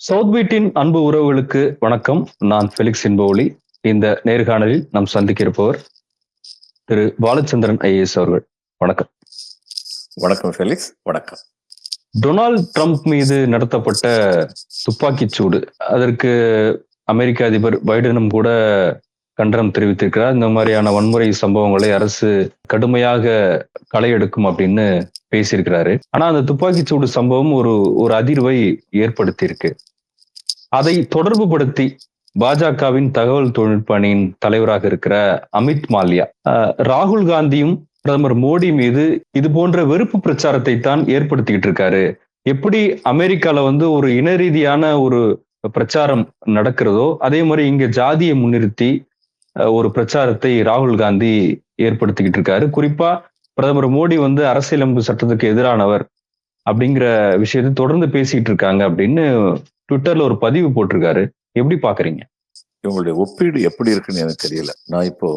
South பீட்டின் அன்பு உறவுகளுக்கு வணக்கம். நான் ஃபெலிக்ஸ் இன்போலி இந்த நேர்காணலில் நாம் சந்திக்க இருப்பவர் திரு பாலச்சந்திரன் ஐஏஎஸ் அவர்கள். வணக்கம். வணக்கம் ஃபெலிக்ஸ். வணக்கம். டொனால்ட் ட்ரம்ப் மீது நடத்தப்பட்ட துப்பாக்கிச் சூடு அதற்கு அமெரிக்க அதிபர் பைடனும் கூட கண்டனம் தெரிவித்திருக்கிறார். இந்த மாதிரியான வன்முறை சம்பவங்களை அரசு கடுமையாக களை எடுக்கும் அப்படின்னு பேசியிருக்கிறாரு. ஆனா அந்த துப்பாக்கிச் சூடு சம்பவம் ஒரு ஒரு அதிர்வை ஏற்படுத்தி அதை அதை தொடர்புபடுத்தி பாஜகவின் தகவல் தொழில்நுட்ப அணியின் தலைவராக இருக்கிற அமித் மால்யா ராகுல் காந்தியும் பிரதமர் மோடி மீது இது போன்ற வெறுப்பு பிரச்சாரத்தை தான் ஏற்படுத்திக்கிட்டு இருக்காரு. எப்படி அமெரிக்கால வந்து ஒரு இன ரீதியான ஒரு பிரச்சாரம் நடக்கிறதோ அதே மாதிரி இங்க ஜாதியை முன்னிறுத்தி ஒரு பிரச்சாரத்தை ராகுல் காந்தி ஏற்படுத்திக்கிட்டு இருக்காரு. குறிப்பா பிரதமர் மோடி வந்து அரசியலமைப்பு சட்டத்துக்கு எதிரானவர் அப்படிங்கிற விஷயத்தை தொடர்ந்து பேசிட்டு இருக்காங்க அப்படின்னு ட்விட்டர்ல ஒரு பதிவு போட்டிருக்காரு. எப்படி பாக்குறீங்க இவங்களுடைய ஒப்பீடு எப்படி இருக்குன்னு எனக்கு தெரியல. நான் இப்போ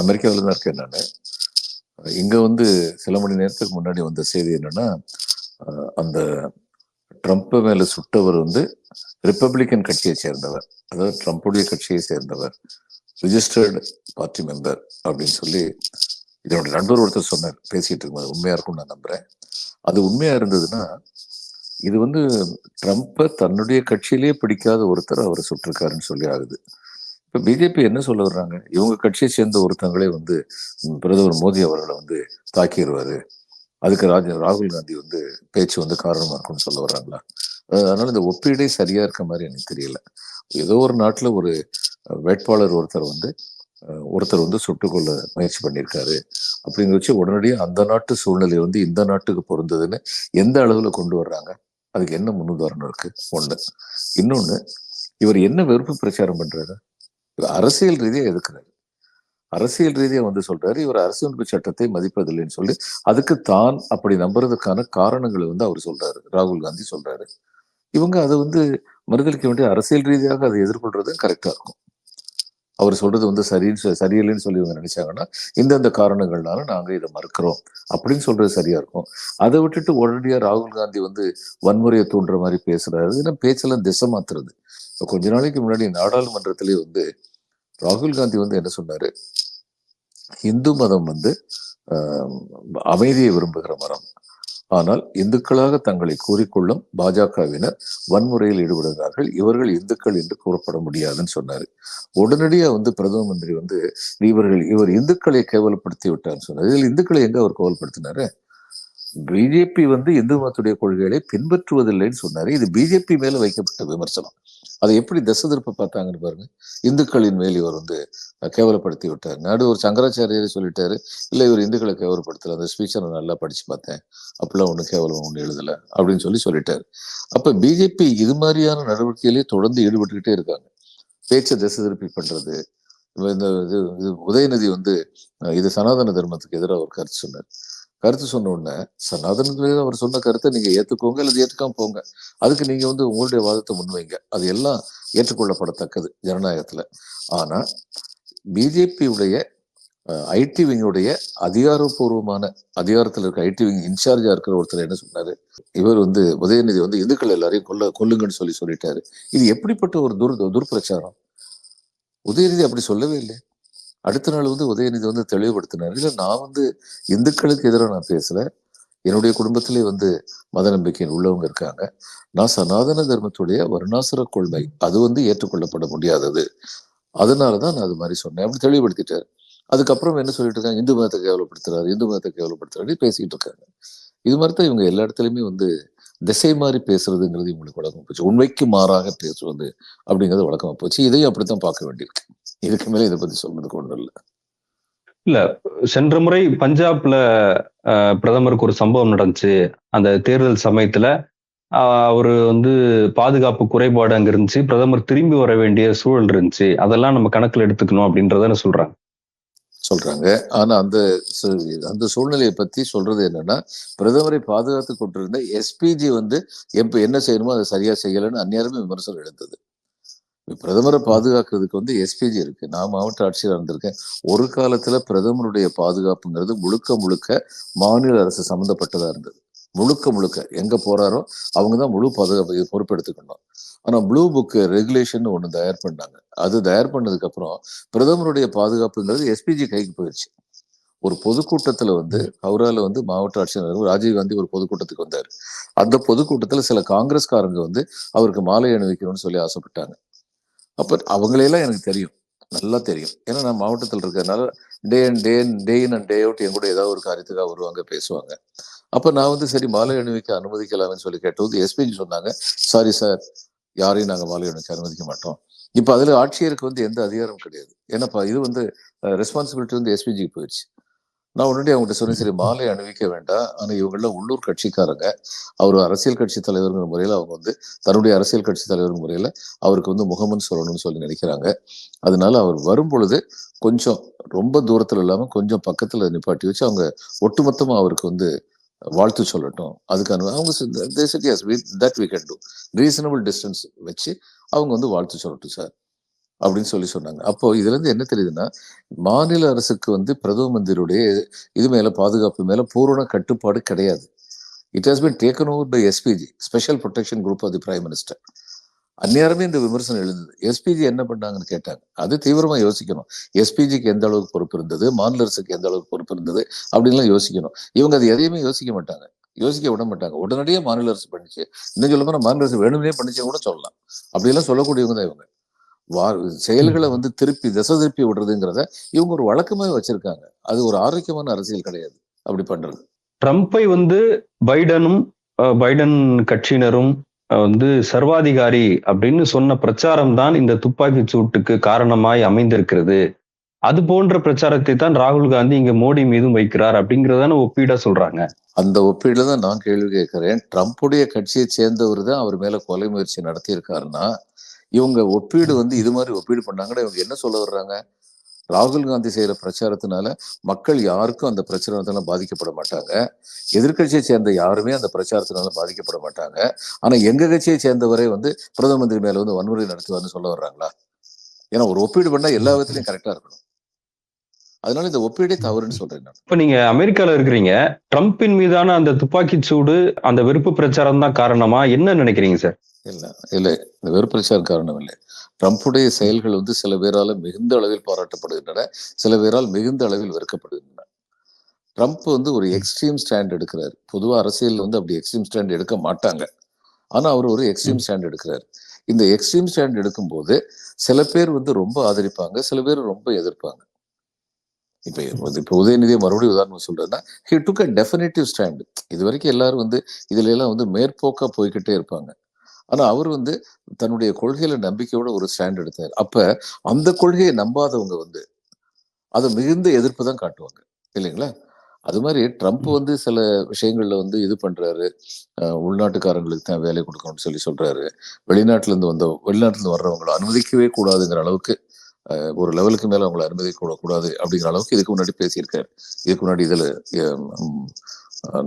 அமெரிக்காவில் தான் இருக்கேன் நான். இங்க வந்து சில மணி நேரத்துக்கு முன்னாடி வந்த செய்தி என்னன்னா அந்த ட்ரம்ப் மேல சுட்டவர் வந்து ரிப்பப்ளிக்கன் கட்சியை சேர்ந்தவர். அதாவது ட்ரம்ப்புடைய கட்சியை சேர்ந்தவர். ரிஜிஸ்டர்டு பார்ட்டி மெம்பர் அப்படின்னு சொல்லி இதனுடைய நண்பர் ஒருத்தர் சொன்னார். பேசிகிட்டு இருக்கும்போது உண்மையாக இருக்கும்னு நான் நம்புறேன். அது உண்மையா இருந்ததுன்னா இது வந்து ட்ரம்ப்பை தன்னுடைய கட்சியிலேயே பிடிக்காத ஒருத்தர் அவரை சுட்டிருக்காருன்னு சொல்லி ஆகுது. இப்ப பிஜேபி என்ன சொல்ல வர்றாங்க? இவங்க கட்சியை சேர்ந்த ஒருத்தங்களே வந்து பிரதமர் மோடி அவர்களை வந்து தாக்கிடுவாரு அதுக்கு ராஜ ராகுல் காந்தி வந்து பேச்சு வந்து காரணமா இருக்கும்னு சொல்ல வர்றாங்களா? அதனால இந்த ஒப்பீடே சரியா இருக்க மாதிரி எனக்கு தெரியல. ஏதோ ஒரு நாட்டுல ஒரு வேட்பாளர் ஒருத்தர் வந்து ஒருத்தர் வந்து சுட்டுக்கொள்ள முயற்சி பண்ணியிருக்காரு. அப்படிங்கிற வச்சு உடனடியாக அந்த நாட்டு சூழ்நிலை வந்து இந்த நாட்டுக்கு பொருந்ததுன்னு எந்த அளவில் கொண்டு வர்றாங்க? அதுக்கு என்ன முன்னுதாரணம் இருக்கு? ஒன்று இன்னொன்று இவர் என்ன வெறுப்பு பிரச்சாரம் பண்றாரு? இவர் அரசியல் ரீதியா எதுக்குறாரு? அரசியல் ரீதியா வந்து சொல்றாரு இவர் அரசியலமைப்பு சட்டத்தை மதிப்பதில்லைன்னு சொல்லி அதுக்கு தான் அப்படி நம்புறதுக்கான காரணங்களை வந்து அவர் சொல்றாரு. ராகுல் காந்தி சொல்றாரு. இவங்க அதை வந்து மறுதளிக்க வேண்டிய அரசியல் ரீதியாக அதை எதிர்கொள்றது கரெக்டா இருக்கும். அவர் சொல்றது வந்து சரின்னு சொ- சரியில்லைன்னு சொல்லி இவங்க நினைச்சாங்கன்னா இந்தந்த காரணங்கள்னால நாங்க இதை மறுக்கிறோம். அப்படின்னு சொல்றது சரியா இருக்கும். அதை விட்டுட்டு உடனடியா ராகுல் காந்தி வந்து வன்முறையை தூண்டுற மாதிரி பேசுறாரு. ஏன்னா பேச்செல்லாம் திசை மாத்துறது. கொஞ்ச நாளைக்கு முன்னாடி நாடாளுமன்றத்திலே வந்து ராகுல் காந்தி வந்து என்ன சொன்னாரு? இந்து மதம் வந்து ஆஹ், அமைதியை விரும்புகிற மரம் ஆனால் இந்துக்களாக தங்களை கூறிக்கொள்ளும் பாஜகவினர் வன்முறையில் ஈடுபடுகிறார்கள். இவர்கள் இந்துக்கள் என்று கூறப்பட முடியாதுன்னு சொன்னார். உடனடியா வந்து பிரதம மந்திரி வந்து இவர்கள் இவர் இந்துக்களை கேவலப்படுத்தி விட்டார்னு சொன்னார். இதில் இந்துக்களை எங்கே அவர் கேவலப்படுத்தினாரு? பிஜேபி வந்து இந்து மதத்துடைய கொள்கைகளை பின்பற்றுவதில்லைன்னு சொன்னாரு. இது பிஜேபி மேல வைக்கப்பட்ட விமர்சனம். அதை எப்படி திசை திருப்ப பார்த்தாங்கன்னு பாருங்க. இந்துக்களின் மேல் இவர் வந்து கேவலப்படுத்தி விட்டார். நாடு ஒரு சங்கராச்சாரியரே சொல்லிட்டாரு. இல்லை இவர் இந்துக்களை கேவலப்படுத்தல. அந்த ஸ்பீச்சை நான் நல்லா படிச்சு பார்த்தேன். அப்படிலாம் ஒண்ணு கேவலம் ஒண்ணு எழுதல. அப்படின்னு சொல்லி சொல்லிட்டாரு. அப்ப பிஜேபி இது மாதிரியான நடவடிக்கையிலேயே தொடர்ந்து ஈடுபட்டுக்கிட்டே இருக்காங்க. பேச்சை திசை திருப்பி பண்றது. இந்த இது உதயநிதி வந்து இது சனாதன தர்மத்துக்கு எதிராக ஒரு கருத்து சொன்னார். கருத்து சொன்ன உடனே சனாதனத்துல அவர் சொன்ன கருத்தை நீங்க ஏத்துக்கோங்க அல்லது ஏத்துக்காம போங்க. அதுக்கு நீங்க வந்து உங்களுடைய வாதத்தை முன்வைங்க. அது எல்லாம் ஏற்றுக்கொள்ளப்படத்தக்கது ஜனநாயகத்துல. ஆனா பிஜேபியுடைய ஐடி விங்குடைய அதிகாரப்பூர்வமான அதிகாரத்தில் இருக்க ஐடி விங் இன்சார்ஜா இருக்கிற ஒருத்தர் என்ன சொன்னாரு? இவர் வந்து உதயநிதி வந்து இந்துக்கள் எல்லாரையும் கொல்ல கொல்லுங்கன்னு சொல்லி சொல்லிட்டாரு. இது எப்படிப்பட்ட ஒரு துர் துர்பிரச்சாரம்? உதயநிதி அப்படி சொல்லவே இல்லை அடுத்த நாள் வந்து உதயநிதி வந்து தெளிவுபடுத்தினார். இல்லை நான் வந்து இந்துக்களுக்கு எதிராக நான் பேசல. என்னுடைய குடும்பத்திலே வந்து மத நம்பிக்கையில் உள்ளவங்க இருக்காங்க. நான் சனாதன தர்மத்துடைய வருணாசுர கொள்கை அது வந்து ஏற்றுக்கொள்ளப்பட முடியாதது. அதனாலதான் நான் அது மாதிரி சொன்னேன். அப்படி தெளிவுபடுத்திட்டார். அதுக்கப்புறம் என்ன சொல்லிட்டு இருக்காங்க? இந்து மதத்தை கேவலப்படுத்துறாரு இந்து மதத்தை கேவலப்படுத்துறாரு பேசிட்டு இருக்காங்க. இது மாதிரி தான் இவங்க எல்லா இடத்துலயுமே வந்து திசை மாதிரி பேசுறதுங்கிறது இவங்களுக்கு வழக்கம் போச்சு. உண்மைக்கு மாறாக பேசுவது அப்படிங்கிறது வழக்கமா போச்சு. இதையும் அப்படித்தான் பார்க்க வேண்டியிருக்கு. இதுக்கு மேல இதை பத்தி சொல்றதுக்கு ஒன்றும் இல்லை. இல்ல சென்ற முறை பஞ்சாப்ல பிரதமருக்கு ஒரு சம்பவம் நடந்துச்சு. அந்த தேர்தல் சமயத்துல ஆஹ், அவரு வந்து பாதுகாப்பு குறைபாடு அங்க இருந்துச்சு. பிரதமர் திரும்பி வர வேண்டிய சூழல் இருந்துச்சு. அதெல்லாம் நம்ம கணக்குல எடுத்துக்கணும் அப்படின்றத சொல்றாங்க. சொல்றாங்க. ஆனா அந்த அந்த சூழ்நிலையை பத்தி சொல்றது என்னன்னா பிரதமரை பாதுகாத்து கொண்டிருந்த எஸ்பிஜி வந்து எப்ப என்ன செய்யணுமோ அதை சரியா செய்யலைன்னு அந்நேரமே விமர்சனம் எழுந்தது. பிரதமரை பாதுகாக்கிறதுக்கு வந்து எஸ்பிஜி இருக்கு. நான் மாவட்ட ஆட்சியர் இருந்திருக்கேன். ஒரு காலத்துல பிரதமருடைய பாதுகாப்புங்கிறது முழுக்க முழுக்க மாநில அரசு சம்மந்தப்பட்டதா இருந்தது. முழுக்க முழுக்க. எங்க போறாரோ அவங்க தான் முழு பாதுகாப்பு பொறுப்பெடுத்துக்கணும். ஆனா ப்ளூ புக் ரெகுலேஷன் ஒன்று தயார் பண்ணாங்க. அது தயார் பண்ணதுக்கு அப்புறம் பிரதமருடைய பாதுகாப்புங்கிறது எஸ்பிஜி கைக்கு போயிடுச்சு ஒரு பொதுக்கூட்டத்துல வந்து ஹவுரால வந்து மாவட்ட ஆட்சியர் ராஜீவ் காந்தி ஒரு பொதுக்கூட்டத்துக்கு வந்தாரு. அந்த பொதுக்கூட்டத்துல சில காங்கிரஸ்காரங்க வந்து அவருக்கு மாலை அணிவிக்கணும்னு சொல்லி ஆசைப்பட்டாங்க. அப்ப அவங்களையெல்லாம் எனக்கு தெரியும். நல்லா தெரியும். ஏன்னா நான் மாவட்டத்தில் இருக்கிறதுனால day and day day in and day out என் கூட ஏதாவது ஒரு காரியத்துக்காக வருவாங்க பேசுவாங்க. அப்ப நான் வந்து சரி மாலை அணிவிக்க அனுமதிக்கலாம்னு சொல்லி கேட்டது எஸ்பிஜி சொன்னாங்க. சாரி சார் யாரையும் நாங்கள் மாலை அணிவிக்க அனுமதிக்க மாட்டோம். இப்ப அதுல ஆட்சியருக்கு வந்து எந்த அதிகாரம் கிடையாது. ஏன்னாப்பா இது வந்து ரெஸ்பான்சிபிலிட்டி வந்து எஸ்பிஜிக்கு போயிடுச்சு நான் உடனே அவங்ககிட்ட சொன்னேன் சரி மாலை அணிவிக்க வேண்டாம். ஆனா இவங்கெல்லாம் உள்ளூர் கட்சிக்காரங்க. அவர் அரசியல் கட்சி தலைவருங்கிற முறையில அவங்க வந்து தன்னுடைய அரசியல் கட்சி தலைவர் முறையில அவருக்கு வந்து முகமன் சொல்லணும்னு சொல்லி நினைக்கிறாங்க. அதனால அவர் வரும் பொழுது கொஞ்சம் ரொம்ப தூரத்துல இல்லாம கொஞ்சம் பக்கத்துல நிப்பாட்டி வச்சு அவங்க ஒட்டுமொத்தமா அவருக்கு வந்து வாழ்த்து சொல்லட்டும். அதுக்கான அவங்க that we can do reasonable distance வச்சு அவங்க வந்து வாழ்த்து சொல்லட்டும் சார் அப்படின்னு சொல்லி சொன்னாங்க. அப்போ இதுல இருந்து என்ன தெரியுதுன்னா மாநில அரசுக்கு வந்து பிரதம மந்திரியுடைய இது மேல பாதுகாப்பு மேல பூரண கட்டுப்பாடு கிடையாது. It has been taken over by SPG special protection group of the prime minister அந்நேரமே இந்த விமர்சனம் எழுந்தது. எஸ்பிஜி என்ன பண்ணாங்கன்னு கேட்டாங்க. அது தீவிரமா யோசிக்கணும். எஸ்பிஜிக்கு எந்த அளவுக்கு பொறுப்பு இருந்தது? மாநில அரசுக்கு எந்த அளவுக்கு பொறுப்பு இருந்தது? அப்படின்லாம் யோசிக்கணும். இவங்க அது எதையுமே யோசிக்க மாட்டாங்க. யோசிக்க விட மாட்டாங்க. உடனடியே மாநில அரசு பண்ணிச்சு. இன்னும் சொல்ல போனா மாநில அரசு வேணும்னே பண்ணிச்சு கூட சொல்லலாம். அப்படியெல்லாம் சொல்லக்கூடியவங்க தான் இவங்க. வா செயல்களை வந்து திருப்பி திசை திருப்பி விடுறதுங்கிறத இவங்க ஒரு வழக்கமாவே வச்சிருக்காங்க. அது ஒரு ஆரோக்கியமான அரசியல் கிடையாது. அப்படி பண்றது. ட்ரம்ப்பை வந்து பைடனும் பைடன் கட்சியினரும் வந்து சர்வாதிகாரி அப்படின்னு சொன்ன பிரச்சாரம் தான் இந்த துப்பாக்கி சூட்டுக்கு காரணமாய் அமைந்திருக்கிறது. அது போன்ற பிரச்சாரத்தை தான் ராகுல் காந்தி இங்க மோடி மீதும் வைக்கிறார் அப்படிங்கறதான ஒப்பீடா சொல்றாங்க. அந்த ஒப்பீடுல தான் நான் கேள்வி கேட்கிறேன். ட்ரம்ப்புடைய கட்சியை சேர்ந்தவர் தான் அவர் மேல கொலை முயற்சி நடத்தியிருக்காருன்னா இவங்க ஒப்பீடு வந்து இது மாதிரி ஒப்பீடு பண்ணாங்கன்னா இவங்க என்ன சொல்ல வர்றாங்க? ராகுல் காந்தி செய்யற பிரச்சாரத்தினால மக்கள் யாருக்கும் அந்த பிரச்சாரத்தினால பாதிக்கப்பட மாட்டாங்க. எதிர்க்கட்சியை சேர்ந்த யாருமே அந்த பிரச்சாரத்தினால பாதிக்கப்பட மாட்டாங்க. ஆனா எங்க கட்சியை சேர்ந்தவரே வந்து பிரதம மந்திரி மேல வந்து வன்முறை நடத்துவார்னு சொல்ல வர்றாங்களா? ஏன்னா ஒரு ஒப்பீடு பண்ணா எல்லா விதத்திலையும் கரெக்டா இருக்கணும். அதனால இந்த ஒப்பீடே தவறுன்னு சொல்றேன் இப்ப நீங்க அமெரிக்கால இருக்கிறீங்க. ட்ரம்பின் மீதான அந்த துப்பாக்கி சூடு அந்த வெறுப்பு பிரச்சாரம் தான் காரணமா? என்ன நினைக்கிறீங்க சார்? இல்ல இல்ல. இந்த வெறுப்பிரச்சாரம் காரணம் இல்லை. ட்ரம்ப்புடைய செயல்கள் வந்து சில பேரால மிகுந்த அளவில் பாராட்டப்படுகின்றன சில பேரால் மிகுந்த அளவில் வெறுக்கப்படுகின்றன. ட்ரம்ப் வந்து ஒரு எக்ஸ்ட்ரீம் ஸ்டாண்ட் எடுக்கிறார். பொதுவா அரசியல் வந்து அப்படி எக்ஸ்ட்ரீம் ஸ்டாண்ட் எடுக்க மாட்டாங்க. ஆனா அவர் ஒரு எக்ஸ்ட்ரீம் ஸ்டாண்ட் எடுக்கிறார். இந்த எக்ஸ்ட்ரீம் ஸ்டாண்ட் எடுக்கும்போது சில பேர் வந்து ரொம்ப ஆதரிப்பாங்க சில பேர் ரொம்ப எதிர்ப்பாங்க. இப்ப இப்ப உதயநிதியை மறுபடியும் உதாரணம் சொல்றேன்னா he took a definitive stand இது வரைக்கும் எல்லாரும் வந்து இதுல எல்லாம் வந்து மேற்போக்கா போய்கிட்டே இருப்பாங்க. ஆனா அவர் வந்து தன்னுடைய கொள்கையில நம்பிக்கையோட ஒரு ஸ்டாண்ட் எடுத்தார். அப்ப அந்த கொள்கையை நம்பாதவங்க வந்து அதை மிகுந்த எதிர்ப்பு தான் காட்டுவாங்க. இல்லைங்களா? அது மாதிரி ட்ரம்ப் வந்து சில விஷயங்கள்ல வந்து இது பண்றாரு. உள்நாட்டுக்காரங்களுக்கு தான் வேலை கொடுக்கணும்னு சொல்லி சொல்றாரு. வெளிநாட்டுல இருந்து வந்த வெளிநாட்டுல இருந்து வர்றவங்களை அனுமதிக்கவே கூடாதுங்கிற அளவுக்கு ஒரு லெவலுக்கு மேல அவங்களை அனுமதிக்க கூடாது அப்படிங்கிற அளவுக்கு இதுக்கு முன்னாடி பேசியிருக்காரு. இதுக்கு முன்னாடி இதுல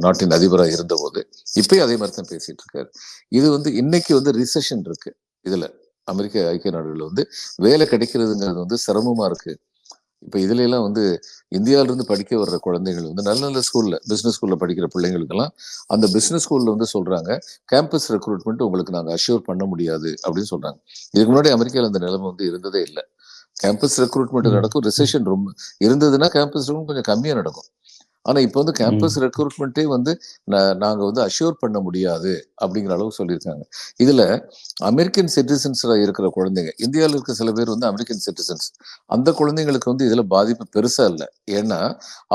நாட்டின் அதிபராக இருந்தபோது இப்பயும் அதே மாதிரி தான் பேசிட்டு இருக்காரு. இது வந்து இன்னைக்கு வந்து ரிசெஷன் இருக்கு. இதுல அமெரிக்க ஐக்கிய நாடுகள்ல வந்து வேலை கிடைக்கிறதுங்கிறது வந்து சிரமமா இருக்கு. இப்ப இதுல எல்லாம் வந்து இந்தியால இருந்து படிக்க வர்ற குழந்தைகள் வந்து நல்ல நல்ல ஸ்கூல்ல பிசினஸ் ஸ்கூல்ல படிக்கிற பிள்ளைங்களுக்கெல்லாம் அந்த பிசினஸ் ஸ்கூல்ல வந்து சொல்றாங்க கேம்பஸ் ரெக்ரூட்மெண்ட் உங்களுக்கு நாங்க அஷ்யூர் பண்ண முடியாது அப்படின்னு சொல்றாங்க. இதுக்கு முன்னாடி அமெரிக்கால அந்த நிலைமை வந்து இருந்ததே இல்லை. Campus recruitment. நடக்கும் ரிசெஷன் ரொம்ப இருந்ததுன்னா கேம்பஸ் ரெக்ரூட்மெண்ட் கொஞ்சம் கம்மியா நடக்கும். ஆனா இப்போ வந்து கேம்பஸ் ரெக்ரூட்மெண்ட்டே வந்து நாங்க வந்து அஷ்யூர் பண்ண முடியாது அப்படிங்கிற அளவு சொல்லியிருக்காங்க. இதுல அமெரிக்கன் சிட்டிசன்ஸ்ல இருக்கிற குழந்தைங்க இந்தியாவில் இருக்க சில பேர் வந்து அமெரிக்கன் சிட்டிசன்ஸ் அந்த குழந்தைங்களுக்கு வந்து இதுல பாதிப்பு பெருசா இல்லை. ஏன்னா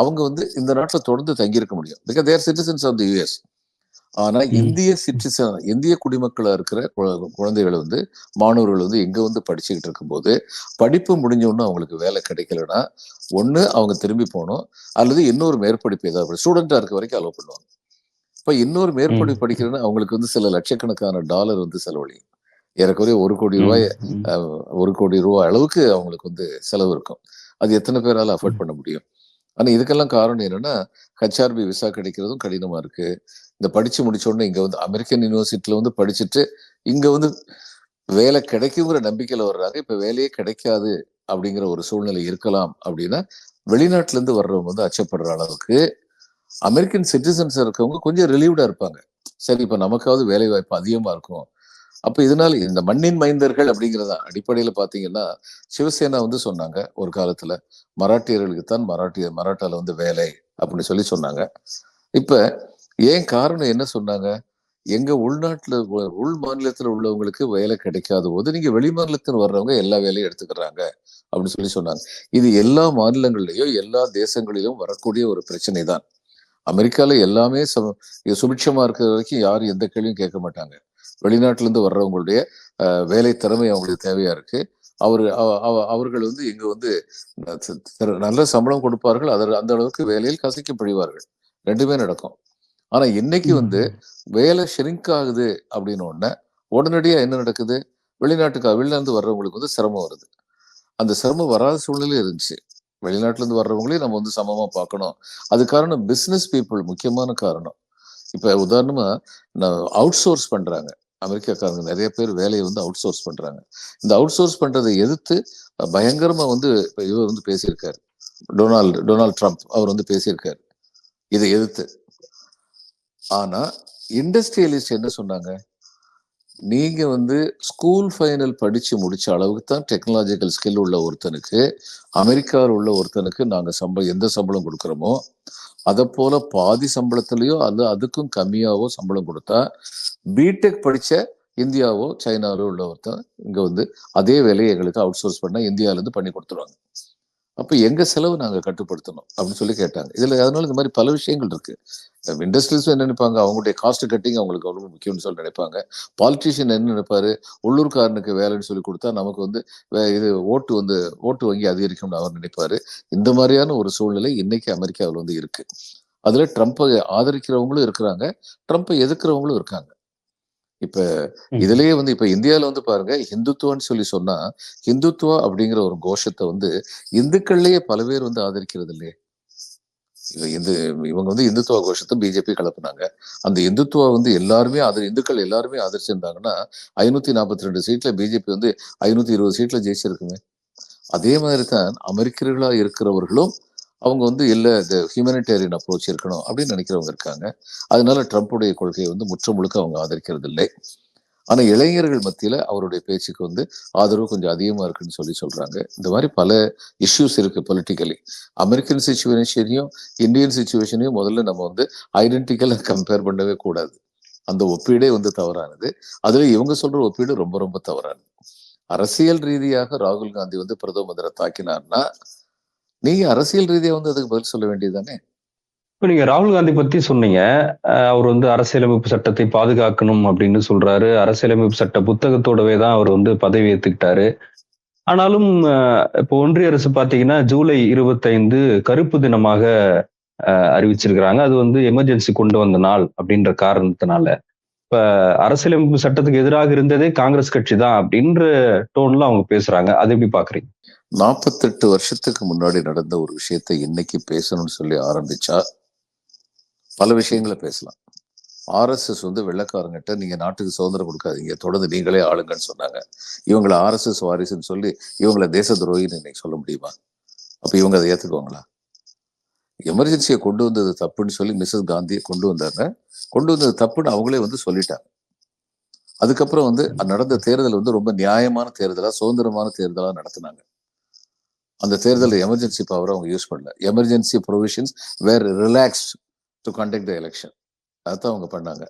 அவங்க வந்து இந்த நாட்டுல தொடர்ந்து தங்கியிருக்க முடியும். Because they're citizens of the US ஆனா. இந்திய சிட்டிசன் இந்திய குடிமக்களா இருக்கிற குழ- குழந்தைகள் வந்து மாணவர்கள் வந்து எங்க வந்து படிச்சுக்கிட்டு இருக்கும்போது படிப்பு முடிஞ்ச உடனே அவங்களுக்கு வேலை கிடைக்கலன்னா ஒண்ணு அவங்க திரும்பி போகணும் அல்லது இன்னொரு மேற்படிப்பு ஏதாவது ஸ்டூடெண்டா இருக்க வரைக்கும் அலோவ் பண்ணுவாங்க. இப்ப இன்னொரு மேற்படிப்பு படிக்கிறேன்னா அவங்களுக்கு வந்து சில லட்சக்கணக்கான டாலர் வந்து செலவழியும். ஏறக்குறைய ஒரு கோடி ரூபாய் ஒரு கோடி ரூபாய் அளவுக்கு அவங்களுக்கு வந்து செலவு இருக்கும். அது எத்தனை பேரால அஃபோர்ட் பண்ண முடியும்? ஆனா இதுக்கெல்லாம் காரணம் என்னன்னா ஹெச்ஆர்பி விசா கிடைக்கிறதும் கடினமா இருக்கு. இந்த படிச்சு முடிச்சோடனே இங்கே இங்க வந்து அமெரிக்கன் யூனிவர்சிட்டியில வந்து படிச்சுட்டு இங்க வந்து வேலை கிடைக்குங்கிற நம்பிக்கையில வர்றாங்க. இப்ப வேலையே கிடைக்காது அப்படிங்கிற ஒரு சூழ்நிலை இருக்கலாம் அப்படின்னா வெளிநாட்டுல இருந்து வர்றவங்க வந்து அச்சப்படுற அளவுக்கு அமெரிக்கன் சிட்டிசன்ஸ் இருக்கவங்க கொஞ்சம் ரிலீவ்டா இருப்பாங்க. சரி இப்ப நமக்காவது வேலை வாய்ப்பு அதிகமா இருக்கும். அப்ப இதனால இந்த மண்ணின் மைந்தர்கள் அப்படிங்கிறதா அடிப்படையில பாத்தீங்கன்னா சிவசேனா வந்து சொன்னாங்க ஒரு காலத்துல மராட்டியர்களுக்கு தான் மராட்டிய மராட்டால வந்து வேலை அப்படின்னு சொல்லி சொன்னாங்க. இப்ப ஏன் காரணம் என்ன சொன்னாங்க? எங்க உள்நாட்டுல உள் மாநிலத்துல உள்ளவங்களுக்கு வேலை கிடைக்காத போது நீங்க வெளி மாநிலத்தில் வர்றவங்க எல்லா வேலையும் எடுத்துக்கிறாங்க அப்படின்னு சொல்லி சொன்னாங்க. இது எல்லா மாநிலங்கள்லயும் எல்லா தேசங்களிலும் வரக்கூடிய ஒரு பிரச்சனை தான் அமெரிக்கால எல்லாமே சு- சுபிட்சமா இருக்கிற வரைக்கும் யாரும் எந்த கேள்வியும் கேட்க மாட்டாங்க. வெளிநாட்டுல இருந்து வர்றவங்களுடைய அஹ், வேலை திறமை அவங்களுக்கு தேவையா இருக்கு. அவர் அவ- அவ- அவர்கள் வந்து இங்க வந்து நல்ல சம்பளம் கொடுப்பார்கள். அதர் அந்த அளவுக்கு வேலையில் கசக்கப்படுவார்கள். ரெண்டுமே நடக்கும். ஆனா இன்னைக்கு வந்து வேலை ஷ்ரிங்க் ஆகுது அப்படின்னு உடனே உடனடியா என்ன நடக்குது? வெளிநாட்டுக்கு வெளிநாட்டு வர்றவங்களுக்கு வந்து சிரமம் வருது. அந்த சிரமம் வராத சூழ்நிலை இருந்துச்சு. வெளிநாட்டுல இருந்து வர்றவங்களையும் நம்ம வந்து சமமா பார்க்கணும். அது காரணம் பிசினஸ் பீப்புள் முக்கியமான காரணம். இப்போ உதாரணமாக நான் அவுட் சோர்ஸ் பண்ணுறாங்க அமெரிக்காக்காரங்க நிறைய பேர் வேலையை வந்து அவுட் சோர்ஸ் பண்ணுறாங்க இந்த அவுட் சோர்ஸ் பண்ணுறதை எதிர்த்து பயங்கரமாக வந்து இப்போ இவர் வந்து பேசியிருக்காரு. டொனால்டு டொனால்ட் ட்ரம்ப் அவர் வந்து பேசியிருக்காரு. இதை எதிர்த்து. ஆனால் இண்டஸ்ட்ரியலிஸ்ட் என்ன சொன்னாங்க? நீங்க வந்து ஸ்கூல் ஃபைனல் படிச்சு முடிச்ச அளவுக்கு தான் டெக்னாலஜிக்கல் ஸ்கில் உள்ள ஒருத்தனுக்கு அமெரிக்காவில் உள்ள ஒருத்தனுக்கு நாங்க சம்பளம் எந்த சம்பளம் கொடுக்குறோமோ அதை போல பாதி சம்பளத்துலேயோ அல்ல அதுக்கும் கம்மியாவோ சம்பளம் கொடுத்தா பிடெக் படிச்ச இந்தியாவோ சைனாவோ உள்ள ஒருத்தன் இங்க வந்து அதே வேலையை எங்களுக்கு அவுட் சோர்ஸ் பண்ணா இந்தியால இருந்து பண்ணி கொடுத்துருவாங்க. அப்போ எங்கள் செலவு நாங்கள் கட்டுப்படுத்தணும் அப்படின்னு சொல்லி கேட்டாங்க. இதில் அதனால இந்த மாதிரி பல விஷயங்கள் இருக்குது இண்டஸ்ட்ரீஸும் என்ன நினைப்பாங்க? அவங்களுடைய காஸ்ட் கட்டிங் அவங்களுக்கு ரொம்ப முக்கியம்னு சொல்லி நினைப்பாங்க. பாலிட்டிஷியன் என்ன நினைப்பாரு? உள்ளூர்காரனுக்கு வேலைன்னு சொல்லி கொடுத்தா நமக்கு வந்து வே- இது ஓட்டு வந்து ஓட்டு வங்கி அதிகரிக்கும்னு அவர் நினைப்பாரு. இந்த மாதிரியான ஒரு சூழ்நிலை இன்னைக்கு அமெரிக்காவில் வந்து இருக்கு. அதில் ட்ரம்ப்பை ஆதரிக்கிறவங்களும் இருக்கிறாங்க. ட்ரம்ப்பை எதிர்க்கிறவங்களும் இருக்காங்க. இப்ப இதுலயே வந்து இப்ப இந்தியால வந்து பாருங்க ஹிந்துத்துவன்னு சொல்லி சொன்னா ஹிந்துத்துவா அப்படிங்கிற ஒரு கோஷத்தை வந்து இந்துக்கள்லயே பல பேர் வந்து ஆதரிக்கிறது இல்லையே. இந்து இவங்க வந்து இந்துத்துவ கோஷத்தை பிஜேபி கலப்புனாங்க அந்த இந்துத்துவா வந்து எல்லாருமே ஆதரி இந்துக்கள் எல்லாருமே ஆதரிச்சிருந்தாங்கன்னா ஐநூத்தி நாற்பத்தி ரெண்டு சீட்ல பிஜேபி வந்து ஐநூத்தி இருபது சீட்ல ஜெயிச்சிருக்குமே. அதே மாதிரி தான் அமெரிக்கர்களா இருக்கிறவர்களும் அவங்க வந்து இல்லை இந்த ஹியூமனிடேரியன் அப்ரோச் இருக்கணும் அப்படின்னு நினைக்கிறவங்க இருக்காங்க. அதனால ட்ரம்ப்புடைய கொள்கையை வந்து முற்ற முழுக்க அவங்க ஆதரிக்கிறது இல்லை ஆனா இளைஞர்கள் மத்தியில அவருடைய பேச்சுக்கு வந்து ஆதரவு கொஞ்சம் அதிகமா இருக்குன்னு சொல்லி சொல்றாங்க. இந்த மாதிரி பல இஷ்யூஸ் இருக்கு பொலிட்டிக்கலி அமெரிக்கன் சுச்சுவேஷனையும் இந்தியன் சுச்சுவேஷனையும் முதல்ல நம்ம வந்து ஐடென்டிக்கலாக கம்பேர் பண்ணவே கூடாது. அந்த ஒப்பீடே வந்து தவறானது. அதில் இவங்க சொல்ற ஒப்பீடு ரொம்ப ரொம்ப தவறானது. அரசியல் ரீதியாக ராகுல் காந்தி வந்து பிரதமரை தாக்கினார்னா நீங்க அரசியல் ரீதியா வந்து அதுக்கு பதில் சொல்ல வேண்டியதுதானே? இப்போ நீங்க ராகுல் காந்தி பத்தி சொன்னீங்க. அவர் வந்து அரசியலமைப்பு சட்டத்தை பாதுகாக்கணும் அப்படின்னு சொல்றாரு. அரசியலமைப்பு சட்ட புத்தகத்தோடவே தான் அவர் வந்து பதவி ஏத்துக்கிட்டாரு. ஆனாலும் இப்போ ஒன்றிய அரசு பாத்தீங்கன்னா ஜூலை இருபத்தைந்து கருப்பு தினமாக அறிவிச்சிருக்கிறாங்க. அது வந்து எமர்ஜென்சி கொண்டு வந்த நாள் அப்படின்ற காரணத்தினால. இப்ப அரசியலமைப்பு சட்டத்துக்கு எதிராக இருந்ததே காங்கிரஸ் கட்சி தான் அப்படின்ற டோன்ல அவங்க பேசுறாங்க. அது எப்படி பாக்குறீங்க? நாற்பத்தெட்டு வருஷத்துக்கு முன்னாடி நடந்த ஒரு விஷயத்தை இன்னைக்கு பேசணும்னு சொல்லி ஆரம்பிச்சா பல விஷயங்களை பேசலாம். ஆர்எஸ்எஸ் வந்து வெள்ளக்காரங்கிட்ட நீங்க நாட்டுக்கு சுதந்திரம் கொடுக்காதீங்க தொடர்ந்து நீங்களே ஆளுங்கன்னு சொன்னாங்க. இவங்களை ஆர்எஸ்எஸ் வாரிசுன்னு சொல்லி இவங்களை தேச துரோகின்னு இன்னைக்கு சொல்ல முடியுமா? அப்ப இவங்க அதை ஏத்துக்குவாங்களா? எமர்ஜென்சியை கொண்டு வந்தது தப்புன்னு சொல்லி மிஸ்ஸஸ் காந்தியை கொண்டு வந்தாங்க. கொண்டு வந்தது தப்புன்னு அவங்களே வந்து சொல்லிட்டாங்க. அதுக்கப்புறம் வந்து நடந்த தேர்தல் வந்து ரொம்ப நியாயமான தேர்தலா சுதந்திரமான தேர்தலா நடத்தினாங்க. அந்த தேர்தலில் எமர்ஜென்சி பவர் அவங்க யூஸ் பண்ணல. Emergency provisions were relaxed to conduct the election அதான் அவங்க பண்ணாங்க.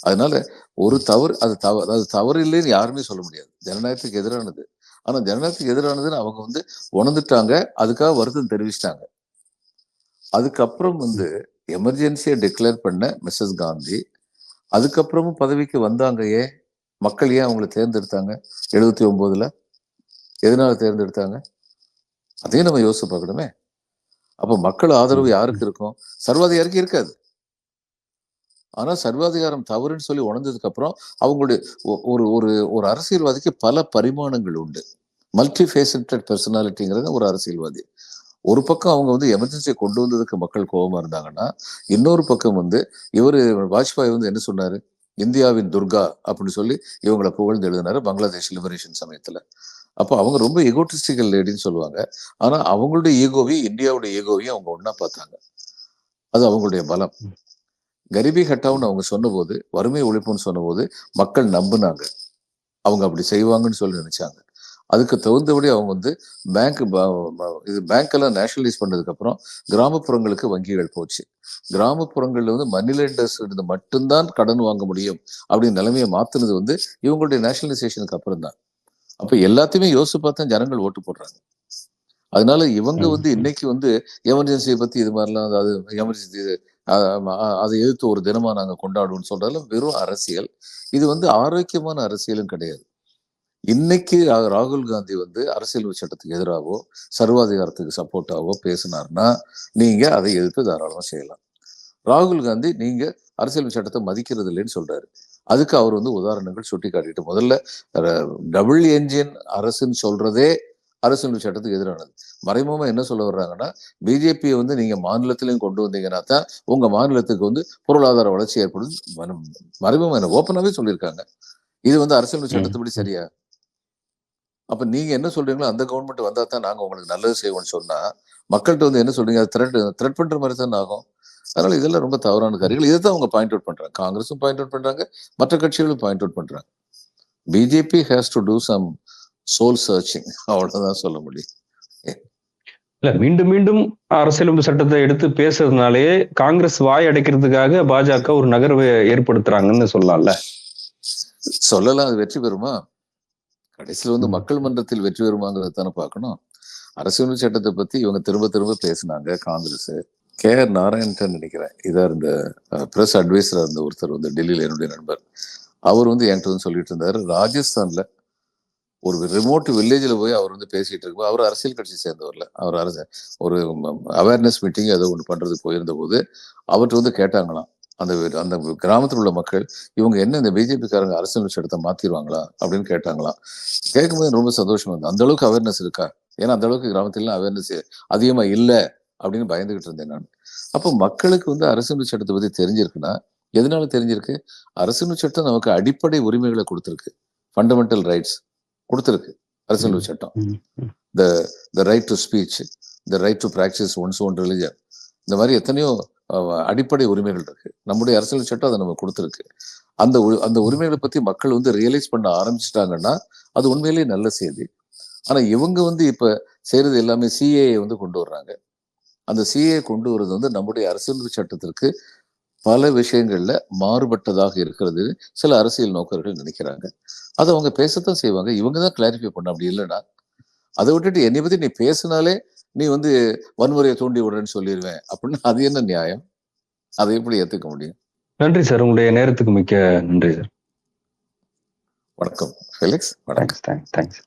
அதனால ஒரு தவறு அது தவறு அது தவறு இல்லைன்னு யாருமே சொல்ல முடியாது. ஜனநாயகத்துக்கு எதிரானது. ஆனா ஜனநாயகத்துக்கு எதிரானதுன்னு அவங்க வந்து உணர்ந்துட்டாங்க. அதுக்காக வருத்தம் தெரிவிச்சிட்டாங்க. அதுக்கப்புறம் வந்து எமர்ஜென்சியை டிக்ளேர் பண்ண மிஸ்ஸஸ் காந்தி அதுக்கப்புறமும் பதவிக்கு வந்தாங்க ஏன்? மக்கள் ஏன் அவங்களை தேர்ந்தெடுத்தாங்க? எழுபத்தி ஒன்பதுல எதனால தேர்ந்தெடுத்தாங்க? அதையும் நம்ம யோசிச்சு பார்க்கணுமே. அப்போ மக்கள் ஆதரவு யாருக்கு இருக்கும்? சர்வாதிகாரிக்கு இருக்காது. ஆனா சர்வாதிகாரம் தவறுன்னு சொல்லி உணர்ந்ததுக்கு அப்புறம் அவங்களுடைய ஒ- ஒரு ஒரு ஒரு அரசியல்வாதிக்கு பல பரிமாணங்கள் உண்டு. மல்டி ஃபேசட்டட் பர்சனாலிட்டிங்கிறது ஒரு அரசியல்வாதி. ஒரு பக்கம் அவங்க வந்து எமர்ஜென்சியை கொண்டு வந்ததுக்கு மக்கள் கோபமா இருந்தாங்கன்னா இன்னொரு பக்கம் வந்து இவரு வாஜ்பாய் வந்து என்ன சொன்னாரு? இந்தியாவின் துர்கா அப்படின்னு சொல்லி இவங்களை புகழ்ந்து எழுதினாரு பங்களாதேஷ் லிபரேஷன் சமயத்துல. அப்போ அவங்க ரொம்ப எகோட்டிஸ்டிக்கல் லேடின்னு சொல்லுவாங்க. ஆனா அவங்களுடைய ஈகோவையும் இந்தியாவுடைய ஈகோவையும் அவங்க ஒண்ணா பார்த்தாங்க. அது அவங்களுடைய பலம். கரிபி ஹட்டாவுன்னு அவங்க சொன்னபோது வறுமை ஒழிப்புன்னு சொன்னபோது மக்கள் நம்பினாங்க. அவங்க அப்படி செய்வாங்கன்னு சொல்லி நினைச்சாங்க. அதுக்கு தகுந்தபடி அவங்க வந்து பேங்க் இது பேங்க் எல்லாம் நேஷனலைஸ் பண்ணதுக்கு அப்புறம் கிராமப்புறங்களுக்கு வங்கிகள் போச்சு. கிராமப்புறங்கள்ல வந்து மணி லெண்டர்ஸ் இருந்து மட்டும்தான் கடன் வாங்க முடியும். அப்படின்னு நிலைமையை மாத்துனது வந்து இவங்களுடைய நேஷனலைசேஷனுக்கு அப்புறம் தான் அப்ப எல்லாத்தையுமே யோசிச்சு பார்த்தா ஜனங்கள் ஓட்டு போடுறாங்க. அதனால இவங்க. வந்து இன்னைக்கு வந்து எமர்ஜென்சியை பத்தி இது மாதிரிலாம் அதாவது எமர்ஜென்சி அதை எதிர்த்து ஒரு தினமா நாங்க கொண்டாடுவோம்னு சொல்றதெல்லாம் வெறும் அரசியல். இது வந்து ஆரோக்கியமான அரசியலும் கிடையாது. இன்னைக்கு ராகுல் காந்தி வந்து அரசியல் சட்டத்துக்கு எதிராகவோ சர்வாதிகாரத்துக்கு சப்போர்ட்டாவோ பேசினார்னா நீங்க அதை எதிர்த்து தாராளமா செய்யலாம். ராகுல் காந்தி நீங்க அரசியல் சட்டத்தை மதிக்கிறது இல்லைன்னு சொல்றாரு. அதுக்கு அவர் வந்து உதாரணங்கள் சுட்டி காட்டிட்டு முதல்ல டபுள் என்ஜின் அரசுன்னு சொல்றதே அரசியல் சட்டத்துக்கு எதிரானது. மறைமுகமா என்ன சொல்ல வர்றாங்கன்னா பிஜேபியை வந்து நீங்க மாநிலத்திலையும் கொண்டு வந்தீங்கன்னா தான் உங்க மாநிலத்துக்கு வந்து பொருளாதார வளர்ச்சி ஏற்படும். மறைமுகமா என்ன ஓப்பனாவே சொல்லியிருக்காங்க. இது வந்து அரசியல் சட்டத்துப்படி சரியா? அப்ப நீங்க என்ன சொல்றீங்களோ அந்த கவர்மெண்ட் வந்தா தான் நாங்க உங்களுக்கு நல்லது செய்வோம்னு சொன்னா மக்கள்கிட்ட வந்து என்ன சொல்றீங்க த்ரெட் த்ரெட் பண்ற மாதிரி தான் ஆகும். அதனால இதெல்லாம் ரொம்ப தவறான காரியங்கள். இதை தான் அவங்க பாயிண்ட் அவுட் பண்றாங்க. காங்கிரஸும் பாயிண்ட் அவுட் பண்றாங்க. மற்ற கட்சிகளும் பாயிண்ட் அவுட் பண்றாங்க. BJP has to do some soul searching அவ்வளவுதான் சொல்ல முடியும். இல்ல மீண்டும் மீண்டும் அரசியலமைப்பு சட்டத்தை எடுத்து பேசுறதுனாலே காங்கிரஸ் வாய் அடைக்கிறதுக்காக பாஜக ஒரு நகர்வை ஏற்படுத்துறாங்கன்னு சொல்லலாம்ல? சொல்லலாம். அது வெற்றி பெறுமா? கடைசியில் வந்து. மக்கள் மன்றத்தில் வெற்றி பெறுமாங்கிறத தானே பார்க்கணும். அரசியல் சட்டத்தை பத்தி இவங்க திரும்ப திரும்ப பேசினாங்க காங்கிரஸ். கே ஆர் நாராயணன் நினைக்கிறேன். இதாக இருந்த பிரஸ் அட்வைஸராக இருந்த ஒருத்தர் வந்து டெல்லியில் என்னுடைய நண்பர். அவர் வந்து என்கிட்ட வந்து சொல்லிட்டு இருந்தார் ராஜஸ்தானில் ஒரு ரிமோட் வில்லேஜில் போய் அவர் வந்து பேசிகிட்டு இருக்கும்போது அவர் அரசியல் கட்சி சேர்ந்தவர்ல. அவர் அரசு ஒரு அவேர்னஸ் மீட்டிங் ஏதோ ஒன்று பண்ணுறதுக்கு போயிருந்த போது அவர்கிட்ட வந்து கேட்டாங்களாம். அந்த அந்த கிராமத்தில் உள்ள மக்கள் இவங்க என்ன இந்த பிஜேபிக்காரங்க அரசியல் சட்டத்தை மாற்றிடுவாங்களா அப்படின்னு கேட்டாங்களாம். கேட்கும்போது ரொம்ப சந்தோஷமா இருந்தது. அந்த அளவுக்கு அவேர்னஸ் இருக்கா? ஏன்னா அந்த அளவுக்கு கிராமத்துல அவேர்னஸ் அதிகமாக இல்லை. அப்படின்னு பயந்துகிட்டு இருந்தேன் நான். அப்போ மக்களுக்கு வந்து அரசியல் சட்டத்தை பத்தி தெரிஞ்சிருக்குன்னா எதனால தெரிஞ்சிருக்கு? அரசியல் சட்டம் நமக்கு அடிப்படை உரிமைகளை கொடுத்துருக்கு. ஃபண்டமெண்டல் ரைட்ஸ் கொடுத்துருக்கு அரசியல் சட்டம். ம். The right to speech the right to practise one's own religion இந்த மாதிரி எத்தனையோ அடிப்படை உரிமைகள் இருக்கு. நம்முடைய அரசியல் சட்டம் அதை நம்ம கொடுத்துருக்கு. அந்த அந்த உரிமைகளை பத்தி மக்கள் வந்து ரியலைஸ் பண்ண ஆரம்பிச்சிட்டாங்கன்னா அது உண்மையிலேயே நல்ல செய்தி. ஆனா இவங்க வந்து இப்ப செய்யறது எல்லாமே சிஏஏ வந்து கொண்டு வர்றாங்க. அந்த சிஏ கொண்டு வர்றது வந்து நம்முடைய அரசியல் சட்டத்திற்கு பல விஷயங்கள்ல மாறுபட்டதாக இருக்கிறது. சில அரசியல் நோக்கர்கள் நினைக்கிறாங்க. அதை அவங்க பேசத்தான் செய்வாங்க. இவங்க தான் கிளாரிஃபை பண்ண அப்படி இல்லைன்னா அதை விட்டுட்டு என்னை பத்தி நீ பேசினாலே நீ வந்து வன்முறையை தூண்டி விடுறேன்னு சொல்லிடுவேன் அப்படின்னு அது என்ன நியாயம்? அதை எப்படி ஏத்துக்க முடியும்? நன்றி சார். உங்களுடைய நேரத்துக்கு மிக்க நன்றி சார். வணக்கம். ஃபெலிக்ஸ் வணக்கம். Thanks thanks